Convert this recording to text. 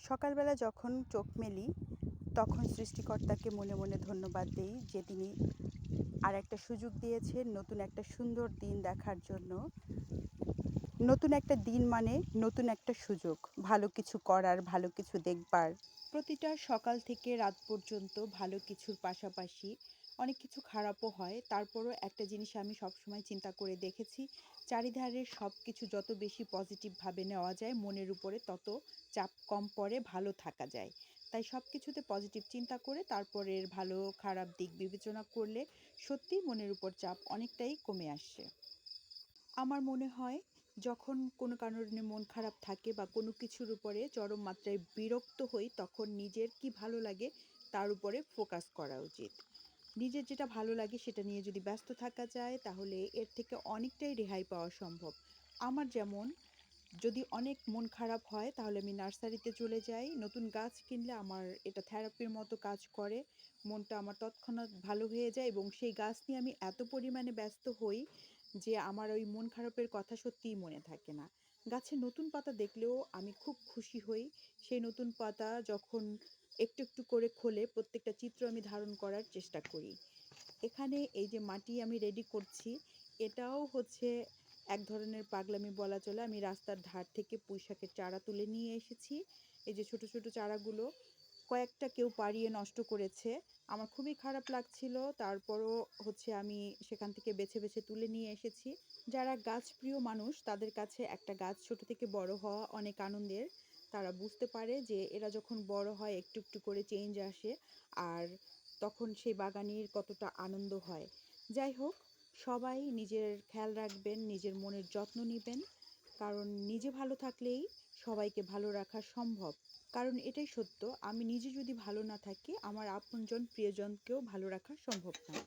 সকালবেলা যখন চোখ মেলি, তখন সৃষ্টিকর্তাকে মনে মনে ধন্যবাদ দেই যে তিনি আর একটা সুযোগ দিয়েছেন, নতুন একটা সুন্দর দিন দেখার জন্য। নতুন একটা দিন মানে নতুন একটা সুযোগ, ভালো কিছু করার, ভালো কিছু দেখবার। প্রতিটা সকাল থেকে রাত পর্যন্ত ভালো কিছুর পাশাপাশি অনেক কিছু খারাপও হয়। তারপরও একটা জিনিস আমি সবসময় চিন্তা করে দেখেছি, চারিধারের সব কিছু যত বেশি পজিটিভভাবে নেওয়া যায়, মনের উপরে তত চাপ কম পড়ে, ভালো থাকা যায়। তাই সব কিছুতে পজিটিভ চিন্তা করে, তারপরের ভালো খারাপ দিক বিবেচনা করলে সত্যিই মনের উপর চাপ অনেকটাই কমে আসছে আমার মনে হয়, যখন কোনো কারণে মন খারাপ থাকে বা কোনো কিছুর উপরে চরম মাত্রায় বিরক্ত হই, তখন নিজের কি ভালো লাগে তার উপরে ফোকাস করা উচিত। নিজের যেটা ভালো লাগে সেটা নিয়ে যদি ব্যস্ত থাকা যায়, তাহলে এর থেকে অনেকটাই রেহাই পাওয়া সম্ভব। আমার যেমন, যদি অনেক মন খারাপ হয়, তাহলে আমি নার্সারিতে চলে যাই। নতুন গাছ কিনলে আমার এটা থেরাপির মতো কাজ করে। মনটা আমার তৎক্ষণাৎ ভালো হয়ে যায় এবং সেই গাছ নিয়ে আমি এত পরিমাণে ব্যস্ত হই যে আমার ওই মন খারাপের কথা সত্যিই মনে থাকে না। গাছে নতুন পাতা দেখলেও আমি খুব খুশি হই। সেই নতুন পাতা যখন একটু একটু করে খোলে প্রত্যেকটা চিত্র আমি ধারণ করার চেষ্টা করি। এখানে এই যে মাটি আমি রেডি করছি, এটাও হচ্ছে এক ধরনের পাগলামি বলা চলে। আমি রাস্তার ধার থেকে পুঁইশাকের চারা তুলে নিয়ে এসেছি। এই যে ছোট ছোট চারাগুলো কয়েকটা কেউ পাড়িয়ে নষ্ট করেছে। আমার খুবই খারাপ লাগছিল। তারপরও হচ্ছে আমি সেখান থেকে বেছে বেছে তুলে নিয়ে এসেছি। যারা গাছ প্রিয় মানুষ, তাদের কাছে একটা গাছ ছোট থেকে বড় হওয়া অনেক আনন্দের। তারা বুঝতে পারে যে এরা যখন বড় হয় একটু একটু করে চেঞ্জ আসে আর তখন সেই বাগানের কতটা আনন্দ হয়। যাই হোক, সবাই নিজের খেয়াল রাখবেন, নিজের মনের যত্ন নেবেন, কারণ নিজে ভালো থাকলেই সবাইকে ভালো রাখা সম্ভব। কারণ এটাই সত্য, আমি নিজে যদি ভালো না থাকি, আমার আপনজন, প্রিয়জনকেও ভালো রাখা সম্ভব নয়